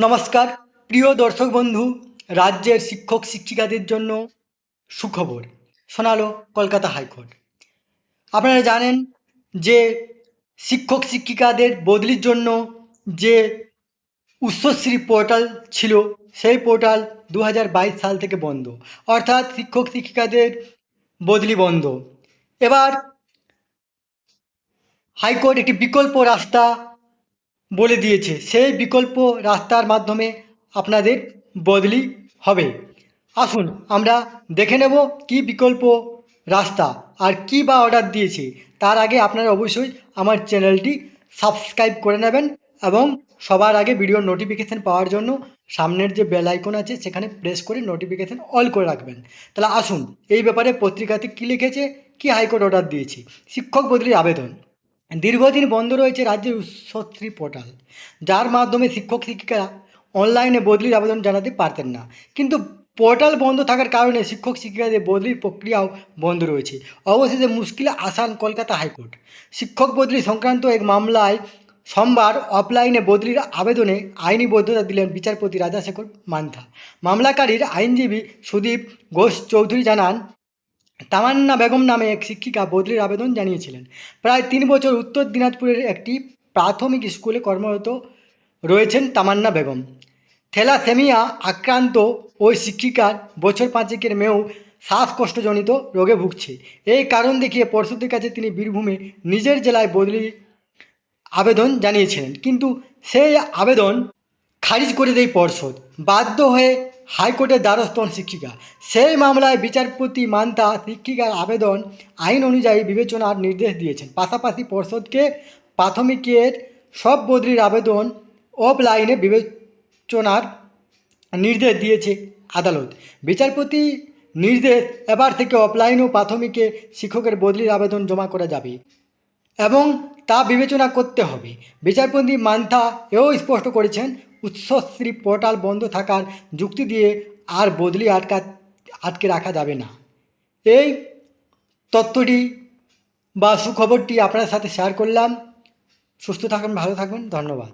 নমস্কার, প্রিয় দর্শক বন্ধু, রাজ্যের শিক্ষক শিক্ষিকাদের জন্য সুখবর। শোনালো কলকাতা হাইকোর্ট। আপনারা জানেন যে শিক্ষক শিক্ষিকাদের বদলির জন্য যে উচ্চশ্রী পোর্টাল ছিল, সেই পোর্টাল দু হাজার বাইশ সাল থেকে বন্ধ। অর্থাৎ শিক্ষক শিক্ষিকাদের বদলি বন্ধ। এবার হাইকোর্ট একটি বিকল্প রাস্তা বলে দিয়েছে। সেই বিকল্প রাস্তার মাধ্যমে আপনাদের বদলি হবে। আসুন, আমরা দেখে নেব কি বিকল্প রাস্তা আর কি বা অর্ডার দিয়েছে। তার আগে আপনারা অবশ্যই আমার চ্যানেলটি সাবস্ক্রাইব করে নেবেন এবং সবার আগে ভিডিওর নোটিফিকেশান পাওয়ার জন্য সামনের যে বেল আইকন আছে, সেখানে প্রেস করে নোটিফিকেশান অল করে রাখবেন। তাহলে আসুন, এই ব্যাপারে পত্রিকাতে কী লিখেছে, কি হাইকোর্ট অর্ডার দিয়েছে, শিক্ষক বদলির আবেদন। দীর্ঘদিন বন্ধ রয়েছে রাজ্যের উচ্চশ্রী পোর্টাল। যার মাধ্যমে শিক্ষক, শিক্ষিকারা অনলাইনে বদলির আবেদন জানাতে পারতেন না। কিন্তু পোর্টাল বন্ধ থাকার কারণে শিক্ষক, শিক্ষিকাদের বদলির প্রক্রিয়াও বন্ধ রয়েছে। অবশেষে মুশকিলে আসান কলকাতা হাইকোর্ট। শিক্ষক বদলি সংক্রান্ত এক মামলায় সোমবার অফলাইনে বদলির আবেদনে আইনি বৈধতা দিলেন বিচারপতি রাজাশেখর মান্থা। মামলাকারীর আইনজীবী সুদীপ ঘোষ চৌধুরী জানান তামান্না বেগম নামে এক শিক্ষিকা বদলির আবেদন জানিয়েছিলেন। প্রায় তিন বছর উত্তর দিনাজপুরের একটি প্রাথমিক স্কুলে কর্মরত রয়েছেন তামান্না বেগম। থ্যালাসেমিয়া আক্রান্ত ওই শিক্ষিকার বছর পাঁচেকের মেয়েও শ্বাসকষ্টজনিত রোগে ভুগছে। এই কারণ দেখিয়ে পর্ষদের কাছে তিনি বীরভূমে নিজের জেলায় বদলি আবেদন জানিয়েছিলেন। কিন্তু সেই আবেদন খারিজ করে দেয় পর্ষদ। বাধ্য হয়ে হাইকোর্টের দ্বারস্থ হন শিক্ষিকা। সেই মামলায় বিচারপতি মান্তা শিক্ষিকার আবেদন আইন অনুযায়ী বিবেচনার নির্দেশ দিয়েছেন। পাশাপাশি পর্ষদকে প্রাথমিকের সব বদলির আবেদন অফলাইনে বিবেচনার নির্দেশ দিয়েছে আদালত। বিচারপতি নির্দেশ এবার থেকে অফলাইন ও প্রাথমিকে শিক্ষকের বদলির আবেদন জমা করা যাবে এবং তা বিবেচনা করতে হবে। বিচারপতি মান্থা এও স্পষ্ট করেছেন উৎসশ্রী পোর্টাল বন্ধ থাকার যুক্তি দিয়ে আর বদলি আটকা, আটকে রাখা যাবে না। এই তত্ত্বটি বা সুখবরটি আপনার সাথে শেয়ার করলাম। সুস্থ থাকুন, ভালো থাকুন, ধন্যবাদ।